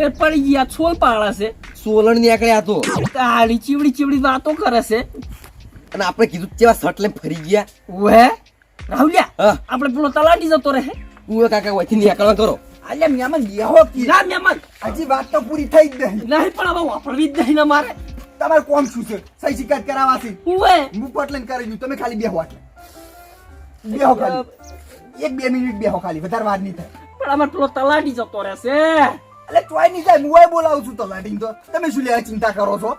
હા ખબર પડી ગયા છોલ પાળા છે. સોલણ નીકળ્યા તો. તાળી ચીવડી ચીવડી વાતો કરે છે. અને આપણે કીધું કેવા શર્ટ લઈને ફરી ગયા. ઓહે રાહુલિયા આપણે પેલો તલાટી જતો રહે. હું કાકા વચ્ચે નીકળવા કરો. અલ્યા મહેમાન બેહો કી. ના મહેમાન હજી વાત તો પૂરી થઈ જ નહીં. નહીં પણ હવે વાપરવી જ નહીં ને મારે. તમારે કોમ શું છે? સહી શિકાયત કરાવવાથી હું પટલેન કરી દઉં તમે ખાલી બેહો બે બેહો ખાલી. એક બે મિનિટ બેહો ખાલી વધારે વાર નહીં થાય. પણ અમારે પેલો તલાટી જતો રહેશે. એટલે ચોય જાય હું બોલાવું છું તો લાડીને તો. તમે શું લેવા ચિંતા કરો છો?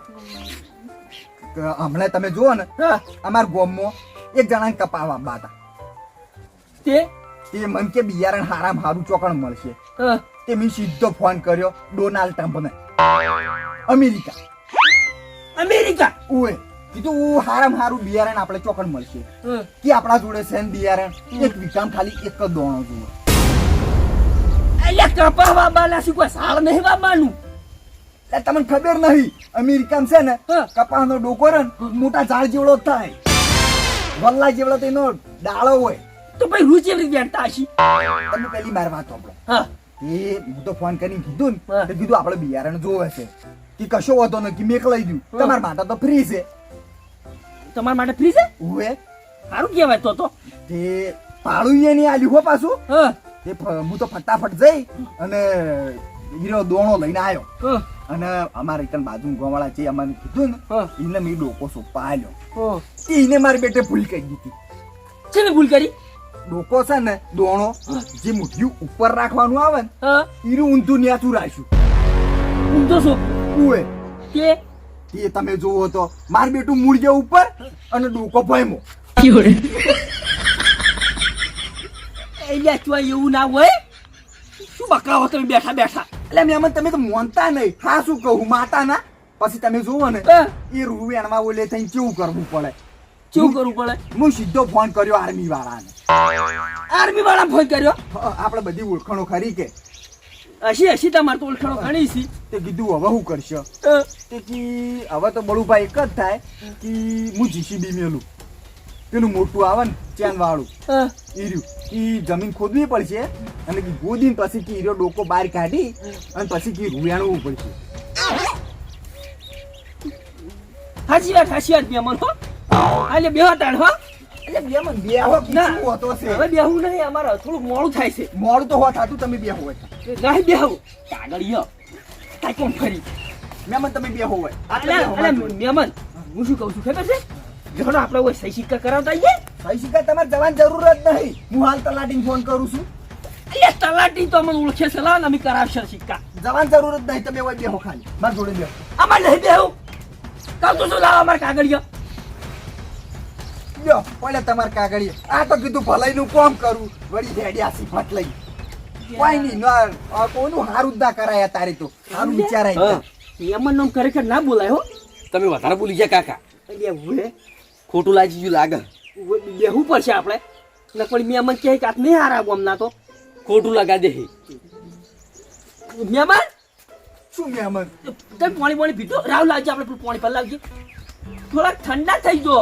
હમણાં તમે જુઓ ને અમાર ગોમમાં એક જણાને કપાવા બાતા તે? તે મન કે બિયારણ હારામ હારું ચોકણ મળશે. તે મેં સીધો ફોન કર્યો ડોનાલ્ડ ટ્રમ્પને. અમેરિકા. અમેરિકા? ઉએ કીધું ઓ હારામ હારું બિયારણ આપણે ચોકણ મળશે. કે આપણા જોડે છે ને બિયારણ? એક વિકામ ખાલી એક જ દોણો જુઓ. એટલે કપા વાબાના શું કોઈ સાળ નહીં વાબાનું એટલે તમને ખબર નહીં અમેરિકન છે ને હા. કપાસનો ડોકો ને મોટા ઝાડ જેવડો થાય. વલ્લા જેવડો તેનો ડાળો હોય. તો ભાઈ રૂચી એવી બેઠતા હશી? તમે પેલી માર વાત આપણે હા. એ હું તો ફોન કરીને કીધું ને તો કીધું આપણે બિયારણ જોવે છે. કે કશો વાંધો નથી મેક લઈ દઉં. હા. તમારા માટે તો ફ્રી છે. તમારા માટે ફ્રી છે? ઉવે સારું કહેવાય તો તો. તે પાડું એ નહીં આલ્યું હો પાછું. હા. તે હું તો ફટાફટ જઈ અને હીરો દોણો લઈને આવ્યો અને અમારે એકન બાજુ ગોવાળા છે અમારે કીધું ને એને મેં ડોકો સોપા આલ્યો એને મારી બેટે ભૂલ કરી દીધી. છે ને ભૂલ કરી? ડોકો છે ને દોણો જે મુઠ્ઠી ઉપર રાખવાનું આવે ને હા. ઈરું ઊંધું ન્યાતું રાખ્યું. ઊંધો છો ઉએ કે? તે તમે જોવો તો માર બેટું મૂળ ઉપર અને ડોકો ભયમો. એટલે ચોય એવું ના હોય? શું બકાવો તમે બેઠા બેઠા? એટલે મેમન તમે તો મોનતા નહીં. હા શું કહું? માતા ના પછી તમે જોવો ને હા. એ રૂ વેણમાં ઓલે થઈને કેવું કરવું પડે? કેવું કરવું પડે? હું સીધો ફોન કર્યો આર્મી વાળાને આર્મી વાળા ફોન કર્યો? હ, આપણે બધી ઓળખાણો ખરી કે? હશી હસી તમારે તો ઓળખાણો ઘણી છે. તે કીધું હવે શું કરશો? તે કી હવે તો બળુભાઈ એક જ થાય કે હું જીસીબી મેલું. પેલું મોટું આવે ને ચેન વાળું. ઈર્યું એ જમીન ખોદવી પડશે અને ગોદીને પછી કે ઈર્યો ડોકો બહાર કાઢી અને પછી કે રૂયાણવું પડશે. હાચી વાત હાચી વાત બેમન હો. એટલે બે તાણ હો. એટલે બે મન બે હો ના. હોતો છે? હવે બેહું નહીં અમારે થોડું મોડું થાય છે. મોડું તો હોત હતું તમે બે હોય નહીં બેહું કાગળ યો કાંઈ કોણ ફરી. મેમન તમે બે હોય. અલે અલે મેમન હું શું કહું છું ખબર છે? જોડો આપણે કોઈ સહી સિક્કા કરાવતા આઈએ? સહી સિક્કા તમારે જવાની જરૂર જ નહીં. હું હાલ તલાટીને ફોન કરું છું. એટલે તલાટી તો અમને ઓળખે છે લાવ અમે કરાવશે સિક્કા. જવાની જરૂર જ નહીં તમે હોય બેહો ખાલી. મારા જોડે બેહો. અમાર નહીં બેહો. કાલ તો શું લાવ અમાર કાગળિયા? લ્યો ઓલે તમાર કાગળીએ આ તો કીધું ભલાઈ નું કોમ કરું. વળી હેડ્યા સી ફટ લઈ. કોઈ નહીં ના આ કોઈનું હારું જ ના કરાય તારી તો. હારું વિચારાય એમ નામ એમન નામ ખરેખર ના બોલાય હો. તમે વધારે ભૂલી ગયા કાકા. એટલે ખોટું લાગી ગયું લાગે ઉવે બેહવું પડશે આપણે. ને પણ મેમન કહે કે આ નહીં હારા ગમના તો. ખોટું લગા દે મેમન શું મહેમાન? તમે પાણી પાણી પીધો? રાવ લાવજે આપણે પાણી પર લાવજે. થોડા ઠંડા થઈ જો.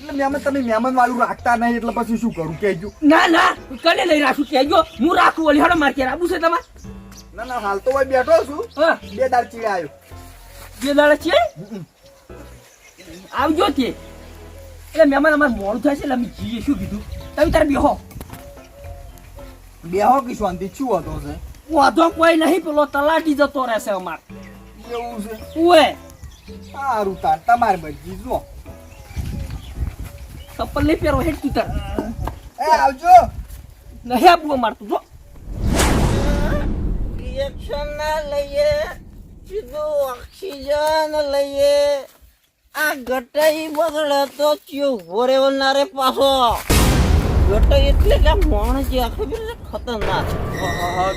એટલે મહેમાન તમે મહેમાન વાળું રાખતા નહીં એટલે પછી શું કરું? કહેજો. ના ના કને લઈ રાખું? કહેજો. હું રાખું ઓલી હડો માર કે આવું છે તમારે? ના ના હાલ તો ભાઈ બેઠો છું. હા. બે દાડ ચીડ આવ્યો. બે દાળ છે આવજો તે. એટલે મહેમાન અમારે મોડું થાય છે એટલે અમે જઈએ. શું કીધું? તમે તારે બેહો. બેહો કે શાંતિ? શું હતો છે? વાંધો કોઈ નહીં પેલો તલાટી જતો રહેશે અમાર. એવું છે? ઉએ સારું તાર તમારે બધી જો ચપ્પલ નહીં પહેરો હેડ તું તાર એ આવજો. નહીં આપવું અમાર તું જો. રિએક્શન ના લઈએ. સીધું ઓક્સિજન લઈએ. આ ગટાઈ બગડે તો ચિયો ઘોરે વનારે પાછો. ગટાઈ એટલે કે મોણ છે ખતરનાક.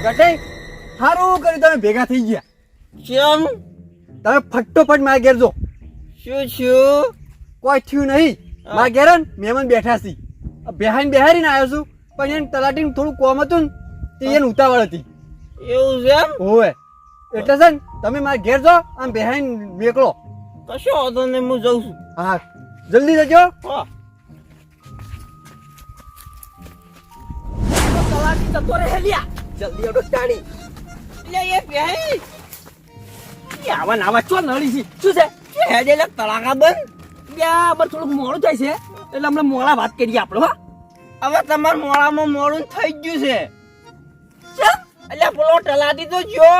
ગટાઈ સારું કર્યું તમે ભેગા થઈ ગયા. ચમ તમે ફટોફટ મારા ઘેર જો. શું શું કોઈ થયું નહીં. મારા ઘેર ને મહેમાન બેઠા છી. બેહાઈને બેહારીને આવ્યો છું. પણ એને તલાટીને થોડું કોમ હતું ને એને ઉતાવળ હતી. એવું છે હોવે. એટલે છે ને તમે મારા ઘેર જો આમ બેહાઈને મેકલો કશો વાંધો નહીં હું જઉં છું. હા જલ્દી જજો. હા. તલાટી જતો રહે લ્યા. જલ્દી આવડો ટાણી લે એ પ્યાઈ આવા ને ચો નળી છે? શું છે? કે હેડે લે તળાકા બંધ? ત્યાં અમારે થોડું મોડું થાય છે. એટલે હમણાં મોડા વાત કરીએ આપણે હા. હવે તમાર મોડામાં મોડું થઈ ગયું છે. એટલે પેલો ટલાટી તો જો.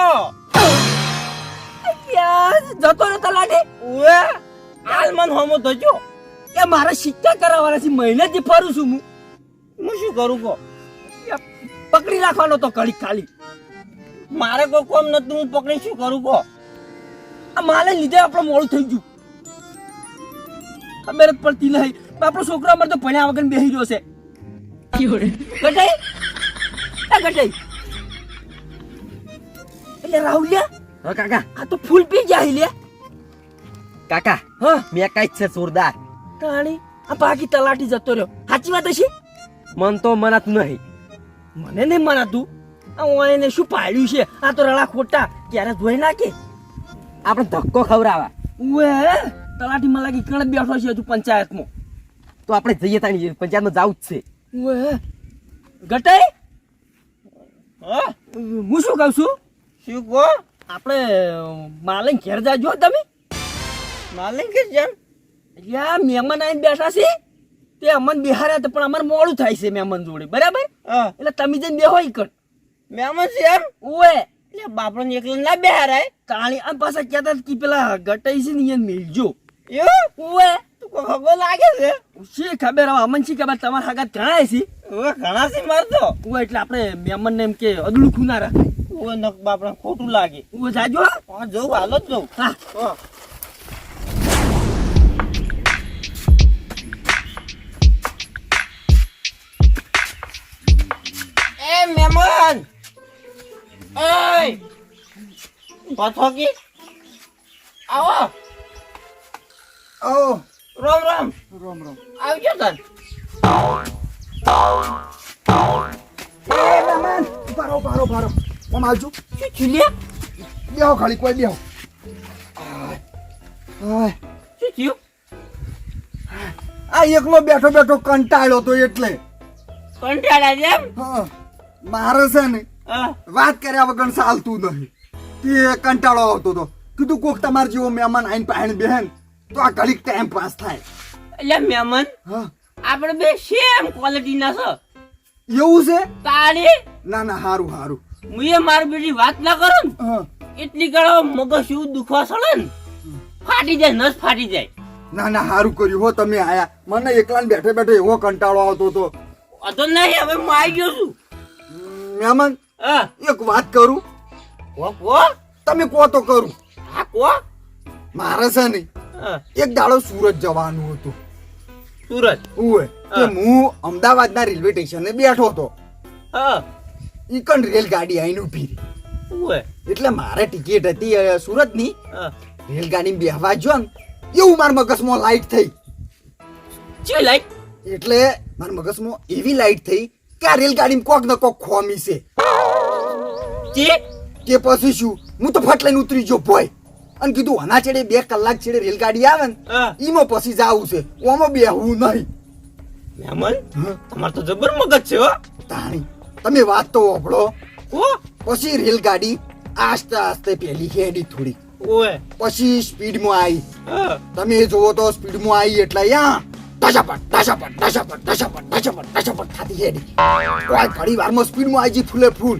પકડી રાખવાનો તો કડી ખાલી. મારે કોઈ કોમ નતું હું પકડી શું કરું કો આ માલે લીધે આપણે મોડું થઈ ગયું. ખબર જ પડતી નહીં. આપણો છોકરો અમારે તો ભણ્યા વગર બેસી રહ્યો છે. ગટાઈ આ ગટાઈ એટલે રાહુલિયા હા કાકા. આ તો ફૂલ પી જાય લે. કાકા હા. મેં કઈ છે જોરદાર. તાણી આ બાકી તલાટી જતો રહ્યો. સાચી વાત છે મન તો મનાત નહીં. મને નહીં મનાતું. આ ઓને શું પાડ્યું છે? આ તો રળા ખોટા. ક્યારે ધોઈ નાખે? આપણે ધક્કો ખવરાવા ઉવે તલાટી મને લાગી કણ બેઠો છે હજુ પંચાયતમાં. તો આપણે જઈએ તાની પંચાયતમાં જવું જ છે. ઉવે ગટાઈ? હું? શું કહું છું? શું કો આપણે માલન ઘેર જાજો તમે. માલિંગ ઘેર જાન યા મહેમાન આવીને બેઠા છે. તે અમન બિહાર્યા હતા પણ અમારે મોડું થાય છે મહેમાન જોડે. બરાબર? હા. એટલે તમે જઈને બેહો ઈ કણ મહેમાન છે એમ? ઓએ એટલે બાપડો એકલો ના બેહારાય કાળી આ પાછા કહેતા કે પેલા ગટાઈ છે ને અહીંયા મિલજો. એવું? ઓએ ખબર લાગે છે? શી ખબર હવે? અમન શી ખબર? તમારા હાગત ઘણા છે. ઘણા છે મારતો એટલે આપણે મહેમાનને એમ કે અદલું ખૂના રાખાય હવે નક બાપરા ખોટું લાગે. ઉવે જાજો હા. જવું હાલો જ જવું હા. એ મહેમાન એય! પથોકી આવો. ઓ રોમ રોમ. રોમ રોમ. આવજો તન. એ મેમન! ઉભારો ઉભારો ઉભારો ઓમ આવજો શું લે બેહો ખાલી કોઈ બેહો. શું થયું આ એકલો બેઠો બેઠો કંટાળ્યો તો એટલે કંટાળા છે એમ હા મારે છે ને હા વાત કર્યા વગર ચાલતું નહીં તે કંટાળો આવતો તો કીધું કોક તમાર જેવો મહેમાન આઈને પાણી બેહેન તો આ ઘડીક ટાઈમ પાસ થાય એટલે મહેમાન હા આપણે બે સેમ ક્વોલિટી ના છો એવું છે તાળી ના ના હારું હારું હું માર બેટી વાત ના કરું ને એટલી કરો મગજ શું દુખવા સળે ને ફાટી જાય નસ ફાટી જાય. ના ના હારું કર્યું હો તમે આયા. મને એકલા બેઠે બેઠે એવો કંટાળો આવતો હતો. અતો નહીં હવે હું આવી ગયો છું. મેમન એક વાત કરું? કો કો? તમે કો તો કરું. હા કો. મારે છે ને એક દાડો સુરત જવાનું હતું. સુરત? ઉવે. હું અમદાવાદના રેલવે સ્ટેશને બેઠો હતો. હા. ઈકન રેલગાડી આઈને ઊભી રહી. એટલે મારે ટિકિટ હતી સુરતની. રેલગાડી બેહવા જો ને એવું મારા મગજમાં લાઈટ થઈ. લાઈટ? એટલે મારા મગજમાં એવી લાઈટ થઈ કે આ રેલગાડીમાં કોક ને કોક ખોમી છે. કે પછી શું? હું તો ફટ લઈને ઉતરી જો ભોય. અને કીધું આના છેડે બે કલાક છેડે રેલગાડી આવે ને ઈમાં પછી જાવું છે. ઓમાં બેહવું નહીં. મેમન તમાર તો જબર મગજ છે હો. તાણી. તમે વાત તો ઓભળો પછી રેલગાડી આસ્તે આસ્તે પેલી હેડી થોડી. ઉવે પછી સ્પીડમાં આવી તમે જોવો તો સ્પીડમાં આવી એટલે યા ઢાસાપટ ઢાસાપટ ઢાસાપટ ઢાસાપટ ઢાસાપટ ઢાસાપટ થાતી હેડી. કોઈ વારમાં સ્પીડમાં આવી ફૂલે ફૂલ.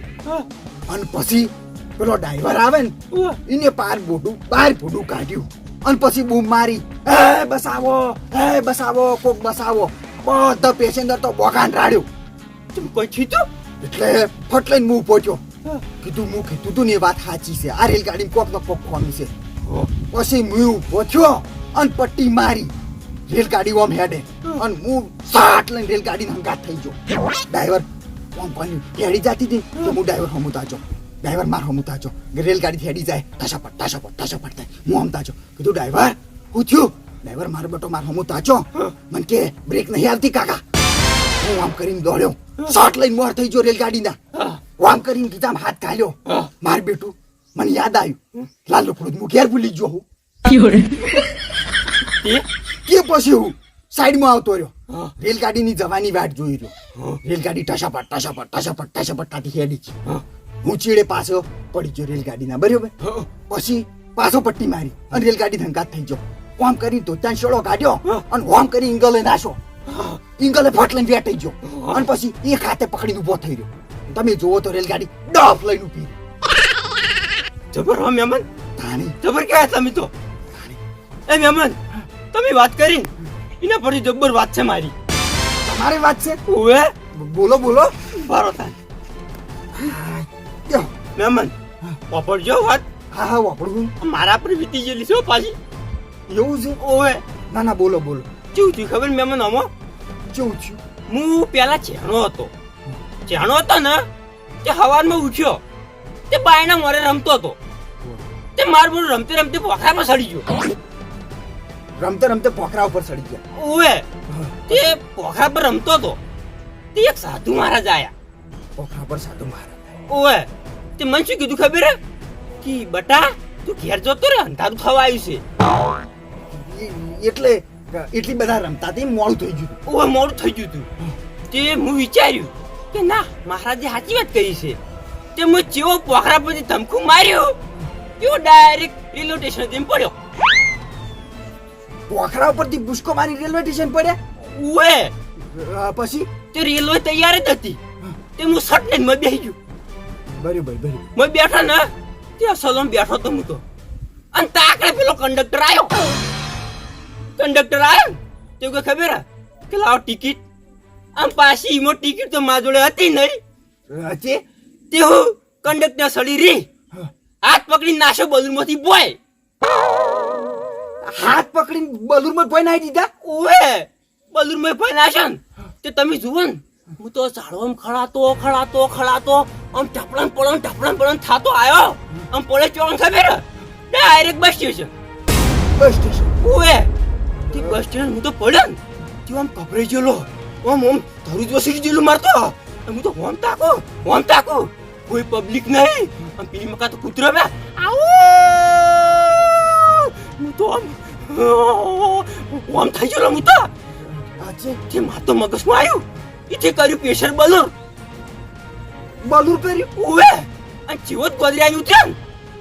અને પછી પેલો ડ્રાઈવર આવે ને એને પાર બોડું બહાર બોડું કાઢ્યું. અને પછી બૂમ મારી હે બસાવો હે બસાવો કોક બસાવો બધા પેસેન્જર તો બોગાન રાડ્યું. કોઈ છીતું એટલે ફટ લઈને હું પહોંચ્યો કીધું હું કીધું તું ને વાત સાચી છે. આ રેલગાડી કોક નો કોક ખોમી છે. પછી હું પહોંચ્યો અને પટ્ટી મારી. રેલગાડી ઓમ હેડે. અને હું સાટ લઈને રેલગાડી હંગાત થઈ ગયો. ડ્રાઈવર ઓમ પાણી હેડી જાતી હતી તો હું ડ્રાઈવર હમું તાજો ડ્રાઈવર માર હમું તાજો રેલગાડી હેડી જાય. ટાશાપટ ટાશાપટ ટાશાપટ થાય. હું હમ તાજો કીધું ડ્રાઈવર, હું થયું? ડ્રાઈવર મારો બેટો માર હમું તાજો મને કે, બ્રેક નહીં આવતી કાકા. હું આમ કરીને દોડ્યો. શોટ લઈને મોર થઈ ગયો રેલગાડીના. હું આમ કરીને કીધા હાથ કાઢ્યો માર બેટું, મને યાદ આવ્યું. લાલ લુકડું હું ઘેર ભૂલી ગયો હું. કે પછી હું સાઈડમાં આવતો રહ્યો. રેલગાડીની જવાની વાટ જોઈ રહ્યો. રેલગાડી ટસાપટ ટસાપટ ટસાપટ ટસાપટ તાથી હેડી છે હું ચીડે પાછો પડી ગયો રેલગાડીના, બરાબર? પછી પાછો પટ્ટી મારી અને રેલગાડી ધંકાત થઈ ગયો. ઓમ કરી તો ત્યાં શેડો કાઢ્યો અને ઓમ કરી ઇંગલે નાશો ઇંગલે ફાટલે લઈને વેટાઈ ગયો. અને પછી એ ખાતે પકડીને ઊભો થઈ રહ્યો. તમે જુઓ તો રેલગાડી ડફ લઈને ઊભી રહી. જબર હો મેમન? તાણી? જબર કે તમે તો એ મેમન તમે વાત કરી એના પરથી જબ્બર વાત છે મારી. તમારી વાત છે? ઓએ બોલો બોલો. બારો થાય મેમન વાપરજો વાત. હા હા વાપરું મારા પર વીતી ગયેલી છે પાછી. એવું છે? ઓએ ના ના બોલો બોલો. કેવું થયું ખબર મેમન આમાં? કેવું થયું? હું પેલા ચેણો હતો. ચેણો હતો ને તે હવારમાં ઉઠ્યો. તે બાયના મોરે રમતો હતો. તે માર બોલ રમતે રમતે પોખરામાં સડી ગયો. રમતે રમતે પોખરા ઉપર ચડી ગયા. ઓવે. તે પોખરા પર રમતો હતો. તે એક સાધુ મહારાજ આયા. પોખરા પર સાધુ મહારાજ ઓવે. તે મને શું કીધું ખબર કે બટા તું ઘેર જતો રે અંધારું થવા આવ્યું છે. એટલે એટલી બધા રમતા તે મોડું થઈ ગયું ઓવે મોડું થઈ ગયું હતું. તે હું વિચાર્યું કે ના મહારાજે સાચી વાત કહી છે તે હું જેવો પોખરા પરથી ધમકું માર્યો? તેવો ડાયરેક્ટ રેલવે સ્ટેશન જઈને પડ્યો. પોખરા ઉપરથી બુસ્કો મારી રેલવે સ્ટેશન પડ્યા? ઓવે. પછી? તે રેલવે તૈયાર જ હતી. તે હું સટને જ મેં બેસી ગયો. બરોબર બરોબર. મેં બેઠા ને તે સલોમ બેઠો તો હું તો. અને તાકડે પેલો કંડક્ટર આવ્યો કંડક્ટર આવ્યો તે કોઈ ખબર? કે લાવો ટિકિટ. આમ પાછી ઈમો ટિકિટ તો મા જોડે હતી નહીં હતી? તે હું કંડક્ટર સડી રી હાથ પકડી નાશો બલૂનમાંથી બોય. હાથ પકડીને બલૂરમાં ભય નાખી દીધા? ઓએ બલૂનમાં ભય નાશો તે તમે જુઓ ને હું તો ઝાડવામાં ખડાતો ખડાતો ખડાતો આમ ટપડન પડન ટપડન પડન થાતો આવ્યો આમ પડે ચોણ ખબર? Direct bus station bus station ઓએ તે બસ સ્ટેશન હું તો પડ્યો ને. તે આમ કપરાઈ ગયેલો આમ આમ ધરું જ વસી ગયેલું મારતો હું તો હોમ તાકો હોમ તાકો કોઈ પબ્લિક નહીં. આમ પેલી મકા તો કૂતરો બે. આવો! હું તો આમ આમ થઈ ગયેલો હું તો. હચે તે માતો મગજમાં આવ્યું ઈથે કર્યું પ્રેશર બલૂન બલૂર કર્યું ઓવે! અને જીવો જ ગોદરી આવી ઉતર્યો ને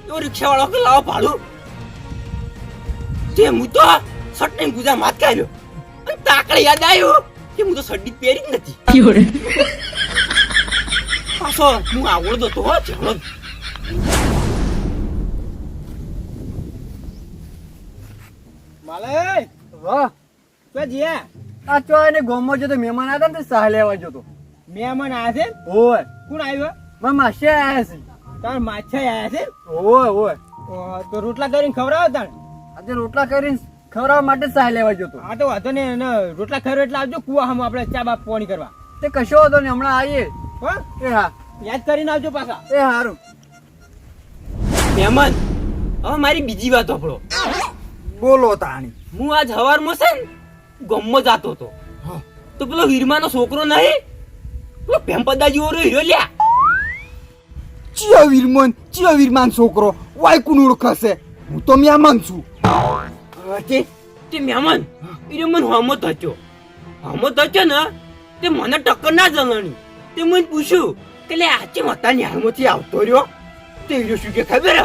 એવો રિક્ષાવાળો કે લાવો ભાડું. તે હું તો સટને ગુજા માત કાઢ્યો અને તાકડે યાદ આવ્યો કે હું તો સડ્ડી પહેરી જ નથી. પાછો હું આવડતો તો હો માલે વાહ તો જીયા? આ ચો એને ગોમમાં જતો મહેમાન આવ્યા ને તે સહાય લેવા જતો મહેમાન આયા છે? ઓય. કોણ આવ્યો? મારા માસી આયા છે. તાર માછા આયા છે? ઓય. ઓય તો રોટલા કરીને ખવડાવો તાણ. આજે રોટલા કરીને ખવડાવવા માટે સહાય લેવા જતો હા તો વાંધો ને એને રોટલા ખરો એટલે આવજો કુવા હમ આપણે ચા બાપ પાણી કરવા. તે કશો હતો ને હમણાં આવીએ. હો? એ હા. યાદ કરીને આવજો પાછા. એ હારું. મહેમાન હવે મારી બીજી વાત આપણો બોલો તાણી. હું આજ હવારમાં છે ને ગમમાં જતો હતો. તો પેલો વીરમાનો છોકરો નહીં? પેલો ભેમપદા જેવો હીરો લ્યા. ચિયો વીરમન ચિયો વીરમાન છોકરો વાય કુણ ઓળખશે. હું તો મ્યામાન છું. તે તે મહેમાન એ મને હમો થયો હમો થયો ને, તે મને ટક્કર ના જણાણી. તે મને પૂછ્યું કે લે આજે મતાની હાલમાંથી આવતો રહ્યો? તે હીરો શું કે ખબર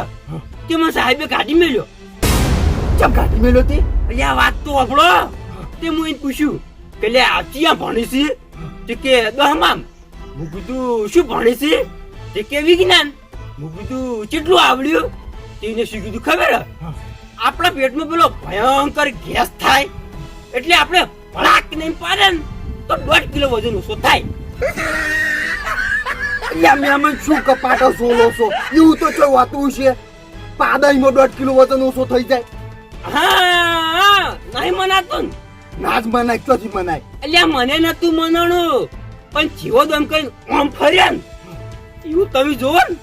તે મને સાહેબે કાઢી મેલ્યો. ચમ કાઢી મેલ્યો તે? અલ્યા વાત તો આપણો તે હું એને પૂછ્યું કે લે, આ ભણીસી છે? તે કે દહમામ હું કીધું, શું ભણીસી તે કે, વિજ્ઞાન. હું કીધું કેટલું આવડ્યું? તેને શું કીધું, ખબર? આપણા પેટમાં પેલો ભયંકર ગેસ થાય એટલે આપણે ભડાક નહીં પાડે ને તો દોઢ કિલો વજન ઓછો થાય. યા મ્યામન શું કપાટો સોલો છો? એવું તો વાતું છે? પાદાઈમાં દોઢ કિલો વજન ઓછો થઈ જાય. હા નહીં મનાતું ના. જ મનાય ક્યાંથી મનાય. અલ્યા મને નતું મનાણું. પણ જીવો દમ કઈ ઓમ ફર્યા ને. એવું તમે જોવો ને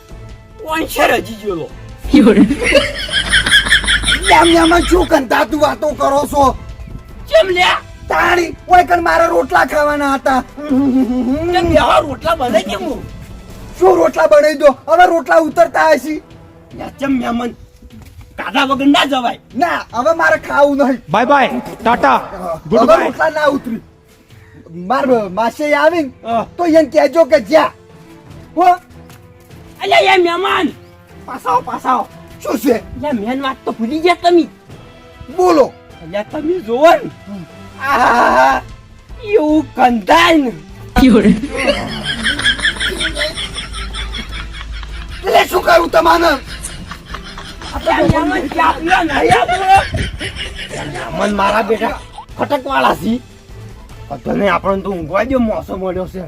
કોણ હજી ગયેલો યા શું શું કંટાતું વાતો કરો છો? કેમ લ્યા? તાણી ઓય કણ મારા રોટલા ખાવાના હતા. કેમ રોટલા બને કેમ શું રોટલા બનાવી દો? હવે રોટલા ઉતરતા હશી. લ્યા મેમન કાઢા વગર ના જવાય. ના હવે મારે ખાવું નહીં. Bye bye tata. Good bye. રોટલા ના ઉતરી. માર માસે આવીને હા. તો એને કહેજો કે જ્યાં. હો? અલ્યા એ મહેમાન. પાસાઓ પાસાઓ. શું છે યાર મેન વાત તો ભૂલી ગયા તમે બોલો અલ્યા તમે જોવો ને આહાહા, એવું કંધાય ને એટલે શું કરું તમાને મહેમાન મારા બેટા ખટકવાળા છે તને આપણને તો ઊંઘવા જો મોસો મળ્યો છે